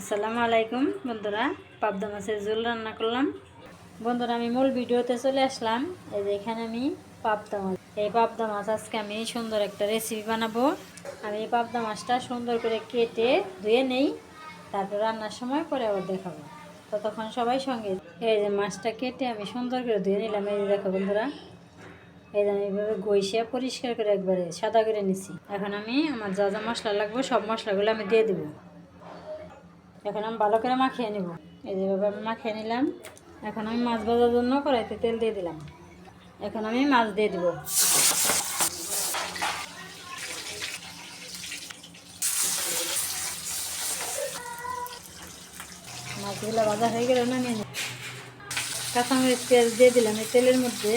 আসসালামু আলাইকুম, বন্ধুরা। পাবদা মাছের ঝোল রান্না করলাম। বন্ধুরা, আমি মূল ভিডিওতে চলে আসলাম। এই যে এখানে আমি পাবদা মাছ। এই পাবদা মাছ আজকে আমি সুন্দর একটা রেসিপি বানাবো। আমি এই পাবদা মাছটা সুন্দর করে কেটে ধুয়ে নেই, তারপর রান্নার সময় পরে আবার দেখাবো। ততক্ষণ সবাই সঙ্গে। এই যে মাছটা কেটে আমি সুন্দর করে ধুয়ে নিলাম। এই যে দেখো বন্ধুরা, এই যে আমি এইভাবে গইসে পরিষ্কার করে একবারে সাদা করে নিছি। এখন আমি আমার যা যা মশলা লাগবে, সব মশলাগুলো আমি দিয়ে দেবো। এখন আমি ভালো করে মাখিয়ে নেব। এই যেভাবে আমি মাখিয়ে নিলাম। এখন আমি মাছ ভাজার জন্য কড়াইতে তেল দিয়ে দিলাম। এখন আমি মাছ দিয়ে দিব। মাছগুলো ভাজা হয়ে গেলে নামিয়ে নেব। কাঁচামরিচ, পেঁয়াজ দিয়ে দিলাম এই তেলের মধ্যে।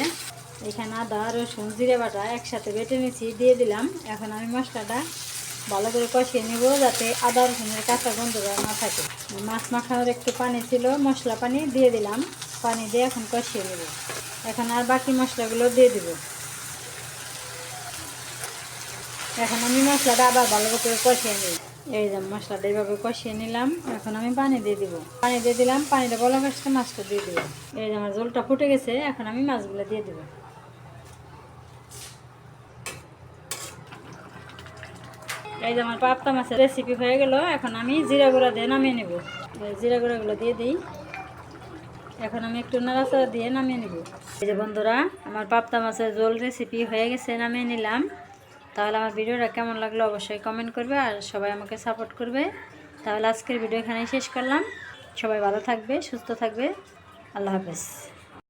এখানে আদা, রসুন, জিরে বাটা একসাথে বেটে নিয়েছি, দিয়ে দিলাম। এখন আমি মশলাটা ভালো করে কষিয়ে নেব যাতে আদা রসুনের কাঁচা গন্ধটা না থাকে। মাছ মাখানোর একটু পানি ছিল, মশলা পানি দিয়ে দিলাম। পানি দিয়ে এখন কষিয়ে নেব। এখন আর বাকি মশলাগুলো দিয়ে দিব। এখন আমি মশলাটা আবার ভালো করে কষিয়ে নিই এই যে মশলাটা এইভাবে কষিয়ে নিলাম। এখন আমি পানি দিয়ে দিব। পানি দিয়ে দিলাম, পানিটা বলা মাছটা দিয়ে দিব। এই যে আমার জলটা ফুটে গেছে, এখন আমি মাছগুলো দিয়ে দিব। এই যে আমার পাপ্তা মাছের রেসিপি হয়ে গেল, এখন আমি জিরা গুঁড়া দিয়ে নামিয়ে নেব। জিরা গুঁড়াগুলো দিয়ে দিই। এখন আমি একটু নাড়াচাড়া দিয়ে নামিয়ে নেব। এই যে বন্ধুরা, আমার পাপ্তা মাছের জোল রেসিপি হয়ে গেছে, নামিয়ে নিলাম। তাহলে আমার ভিডিওটা কেমন লাগল অবশ্যই কমেন্ট করবে আর সবাই আমাকে সাপোর্ট করবে। তাহলে আজকের ভিডিও এখানেই শেষ করলাম। সবাই ভালো থাকবে, সুস্থ থাকবে। আল্লাহ হাফেজ।